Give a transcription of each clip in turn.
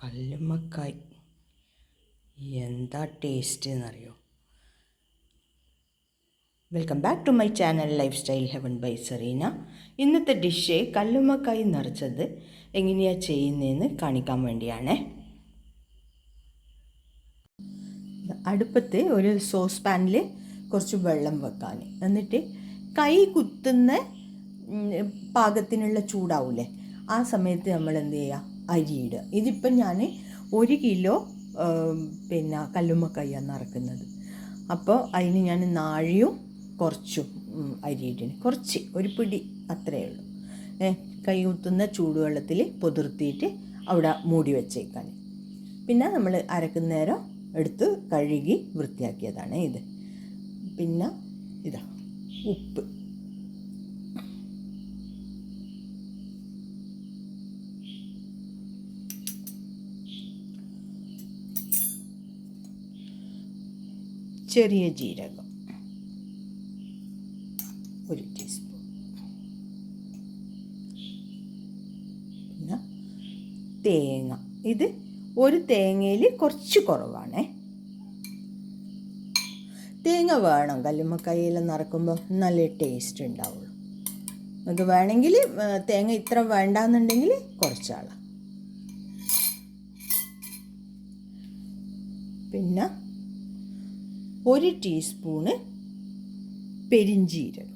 കല്ലുമ്മക്കായ് എന്താ ടേസ്റ്റ് എന്നറിയോ? Welcome back to my channel life style heaven by Serena ഇന്നത്തെ dish കല്ലുമ്മക്കായ് നിറച്ചത് എങ്ങനെയാണ് ചെയ്യുന്നതെന്ന് കാണിക്കാൻ വേണ്ടിയാണ്. അടുപ്പത്ത് ഒരു സോസ് പാനിൽ കുറച്ച് വെള്ളം വെക്കാൻ എന്നിട്ട് കൈ കുത്തുന്ന പാകത്തിനുള്ള ചൂടാവൂലേ ആ സമയത്ത് നമ്മൾ എന്ത് ചെയ്യുക അരിയിടുക. ഇതിപ്പം ഞാൻ ഒരു കിലോ പിന്നെ കല്ലുമ്മക്കയ്യാണ് നിറക്കുന്നത്. അപ്പോൾ അതിന് ഞാൻ നാഴിയും കുറച്ചും അരിയിട്ടിന് കുറച്ച് ഒരു പിടി അത്രയേ ഉള്ളൂ. കൈ കുത്തുന്ന ചൂടുവെള്ളത്തിൽ പൊതിർത്തിയിട്ട് അവിടെ മൂടി വെച്ചേക്കാൻ പിന്നെ നമ്മൾ അരക്കുന്നേരം എടുത്ത് കഴുകി വൃത്തിയാക്കിയതാണ് ഇത്. പിന്നെ ഇതാ ഉപ്പ്. ചെറിയ ജീരകം. ഒരു ടീസ്പൂൺ പിന്നെ തേങ്ങ. ഇത് ഒരു തേങ്ങയിൽ കുറച്ച് കുറവാണേ. തേങ്ങ വേണം. കല്ലുമ്മക്കയ്യിൽ നിറക്കുമ്പോൾ നല്ല ടേസ്റ്റ് ഉണ്ടാവുള്ളൂ. നമുക്ക് വേണമെങ്കിൽ തേങ്ങ ഇത്ര വേണ്ടാന്നുണ്ടെങ്കിൽ കുറച്ചാളാം. പിന്നെ ഒരു ടീസ്പൂണ് പെരിഞ്ചീരകം.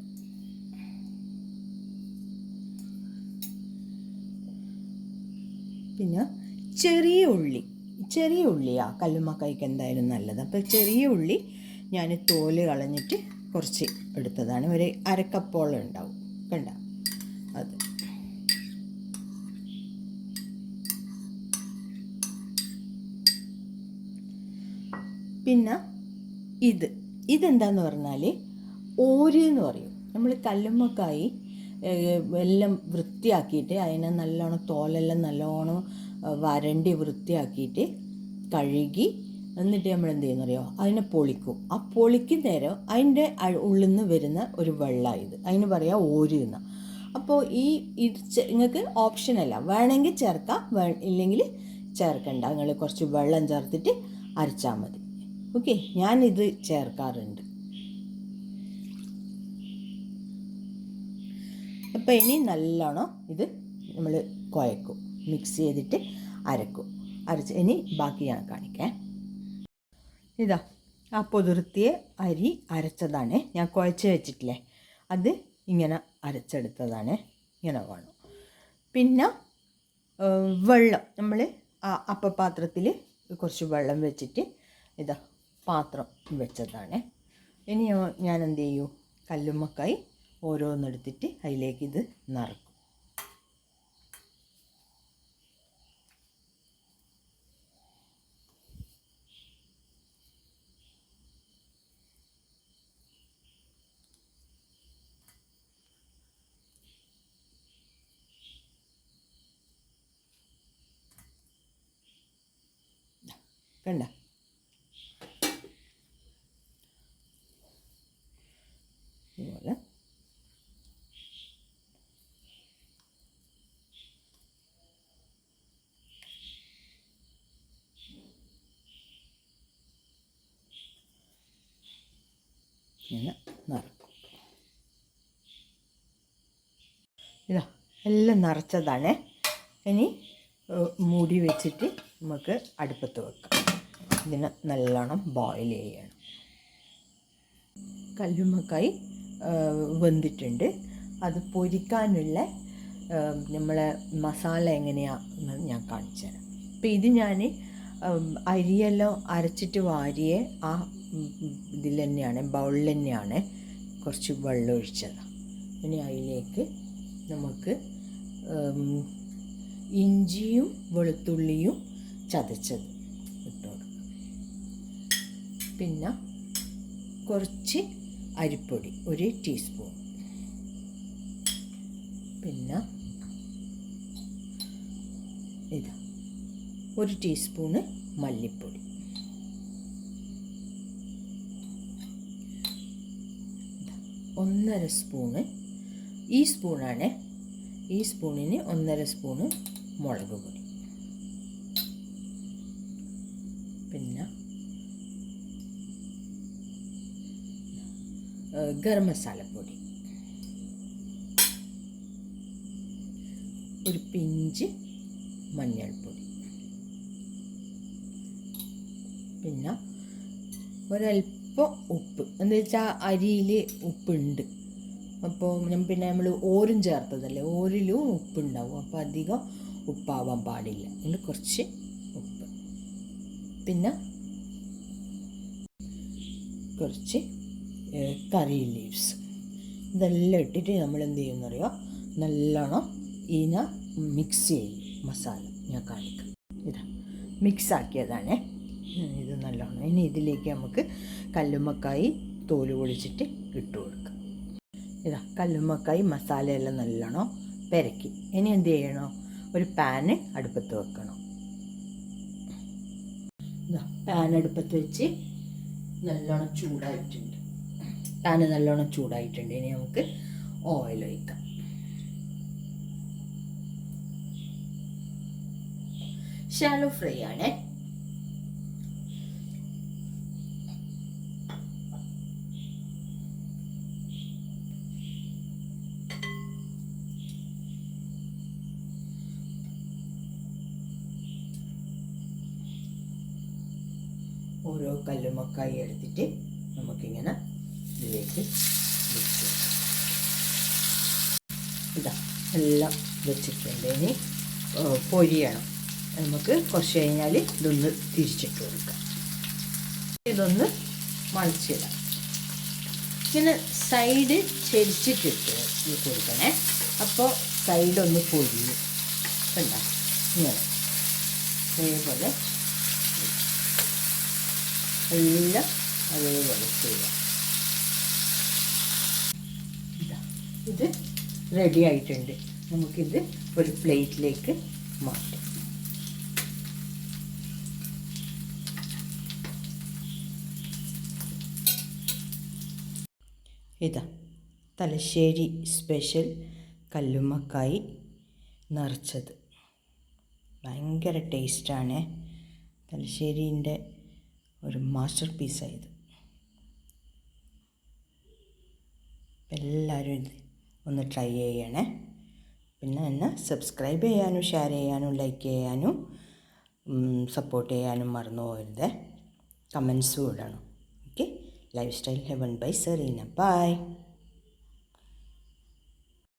പിന്നെ ചെറിയ ഉള്ളി ചെറിയ ഉള്ളിയാ കല്ലുമ്മക്കായ്ക്ക് എന്തായാലും നല്ലത്. അപ്പോൾ ചെറിയ ഉള്ളി ഞാൻ തോൽ കളഞ്ഞിട്ട് കുറച്ച് എടുത്തതാണ്. ഒരു അരക്കപ്പോളം ഉണ്ടാവും. കണ്ട? അത്. പിന്നെ ഇത്. ഇതെന്താന്ന് പറഞ്ഞാൽ ഓര് എന്ന് പറയും. നമ്മൾ കല്ലുമ്മക്കായി എല്ലാം വൃത്തിയാക്കിയിട്ട് അതിനെ നല്ലോണം തോലെല്ലാം നല്ലോണം വരണ്ടി വൃത്തിയാക്കിയിട്ട് കഴുകി എന്നിട്ട് നമ്മൾ എന്ത് ചെയ്യുന്നറിയോ അതിനെ പൊളിക്കും. ആ പൊളിക്കും നേരം അതിന്റെ ഉള്ളിൽ നിന്ന് വരുന്ന ഒരു വെള്ളമാണ് ഇത്. അതിന് പറയാം ഓര് എന്ന്. അപ്പോൾ ഈ ഇത് നിങ്ങൾക്ക് ഓപ്ഷനല്ല വേണമെങ്കിൽ ചേർക്കാം ഇല്ലെങ്കിൽ ചേർക്കണ്ട. നിങ്ങൾ കുറച്ച് വെള്ളം ചേർത്തിട്ട് അരച്ചാൽ മതി. ഓക്കെ ഞാനിത് ചേർക്കാറുണ്ട്. അപ്പോൾ ഇനി നല്ലോണം ഇത് നമ്മൾ കുഴക്കും മിക്സ് ചെയ്തിട്ട് അരക്കും. അരച്ച് ഇനി ബാക്കി ഞാൻ കാണിക്കാം. ഇതാ ആ പൊതിർത്തിയ അരി അരച്ചതാണ്. ഞാൻ കുഴച്ച് വെച്ചിട്ടില്ലേ? അത് ഇങ്ങനെ അരച്ചെടുത്തതാണ്. ഇങ്ങനെ വേണം. പിന്നെ വെള്ളം. നമ്മൾ ആ അപ്പപാത്രത്തിൽ കുറച്ച് വെള്ളം വെച്ചിട്ട് ഇതാ പാത്രം വെച്ചതാണ്. ഇനി ഞാൻ- എന്ത് ചെയ്യൂ? കല്ലുമ്മക്കായി ഓരോന്നെടുത്തിട്ട് അതിലേക്ക് ഇത് നിറക്കും. കണ്ട? ഇങ്ങനെ നിറക്കും ഇതാ എല്ലാം നിറച്ചതാണ്. ഇനി മുടി വെച്ചിട്ട് നമുക്ക് അടുപ്പത്ത് വെക്കാം. ഇതിനെ നല്ലോണം ബോയിൽ ചെയ്യണം. കല്ലുമ്മക്കായി വെന്തിട്ടുണ്ട്. അത് പൊരിക്കാനുള്ള നമ്മളെ മസാല എങ്ങനെയാണെന്ന് ഞാൻ കാണിച്ചു തരാം അപ്പോൾ ഇത് ഞാൻ അരിയെല്ലാം അരച്ചിട്ട് വാരിയ ആ ഇതിൽ തന്നെയാണ് ബൗളിൽ തന്നെയാണ് കുറച്ച് വെള്ളം ഒഴിച്ചത്. ഇനി അതിലേക്ക് നമുക്ക് ഇഞ്ചിയും വെളുത്തുള്ളിയും ചതച്ചത് ഇട്ട് കൊടുക്കും. പിന്നെ കുറച്ച് അരിപ്പൊടി ഒരു ടീസ്പൂൺ. പിന്നെ ഇതാ. ഒരു ടീസ്പൂണ് മല്ലിപ്പൊടി. ഒന്നര സ്പൂണ് ഈ സ്പൂണാണ് ഈ സ്പൂണിന് ഒന്നര സ്പൂണ് മുളക് പൊടി. പിന്നെ ഗരം മസാലപ്പൊടി ഒരു പിഞ്ച് മഞ്ഞൾപ്പൊടി. പിന്നെ ഒരല്പം ഉപ്പ്. എന്ന് വെച്ചാൽ അരിയിൽ ഉപ്പുണ്ട്. അപ്പോൾ ഞാൻ പിന്നെ നമ്മൾ ഓരും ചേർത്തതല്ലേ? ഓരിലും ഉപ്പുണ്ടാവും. അപ്പോൾ അധികം ഉപ്പാവാൻ പാടില്ല. അതുകൊണ്ട് കുറച്ച് ഉപ്പ്. പിന്നെ കുറച്ച് കറി ലീവ്സ്. ഇതെല്ലാം ഇട്ടിട്ട് നമ്മൾ എന്ത് ചെയ്യുമെന്നറിയോ നല്ലോണം ഇതിനെ മിക്സ് ചെയ്യും. മസാല ഞാൻ കാണിക്കാം. ഇതാ. മിക്സ് ആക്കിയതാണേ ഉം, ഇത് നല്ലോണം. ഇനി ഇതിലേക്ക് നമുക്ക് കല്ലുമ്മക്കായി തോൽ പൊളിച്ചിട്ട് ഇട്ട് കൊടുക്കാം. ഇതാ കല്ലുമ്മക്കായി മസാലയെല്ലാം നല്ലോണം പെരക്കി. ഇനി എന്ത് ചെയ്യണോ? ഒരു പാന് അടുപ്പത്ത് വെക്കണം. ഇതാ പാൻ അടുപ്പത്ത് വെച്ച് നല്ലോണം ചൂടായിട്ടുണ്ട്. പാൻ നല്ലോണം ചൂടായിട്ടുണ്ട്. ഇനി നമുക്ക് ഓയിൽ ഒഴിക്കാം. ഷാലോ ഫ്രൈ ആണേ. ഓരോ കല്ലുമക്കായി എടുത്തിട്ട് നമുക്കിങ്ങനെ ഇതിലേക്ക് വെച്ചു ഇതാ എല്ലാം വെച്ചിട്ടുണ്ട്. ഇനി പൊരിയണം. നമുക്ക് കുറച്ച് കഴിഞ്ഞാൽ ഇതൊന്ന് തിരിച്ചിട്ട് കൊടുക്കാം. ഇതൊന്ന് മറിച്ചിടാം. ഇങ്ങനെ സൈഡ് ചെരിച്ചിട്ടിട്ട് കൊടുക്കണേ. അപ്പോൾ സൈഡൊന്ന് പൊരിയും. കണ്ട? ഇങ്ങനെ. അതേപോലെ എല്ലാം അതേപോലെ ചെയ്യാം ഇതാ, റെഡി ആയിട്ടുണ്ട്. നമുക്കിത് ഒരു പ്ലേറ്റിലേക്ക് മാറ്റാം. ഇതാ. തലശ്ശേരി സ്പെഷ്യൽ കല്ലുമ്മക്കായി നിറച്ചത്. ഭയങ്കര ടേസ്റ്റാണ് തലശ്ശേരീന്റെ ഒരു മാസ്റ്റർ പീസായത് എല്ലാവരും ഒന്ന് ട്രൈ ചെയ്യണേ. പിന്നെ എന്നെ സബ്സ്ക്രൈബ് ചെയ്യാനും ഷെയർ ചെയ്യാനും ലൈക്ക് ചെയ്യാനും സപ്പോർട്ട് ചെയ്യാനും മറന്നു പോകരുത്. കമൻസും ഇടണം okay? Life style heaven by Serena. Bye.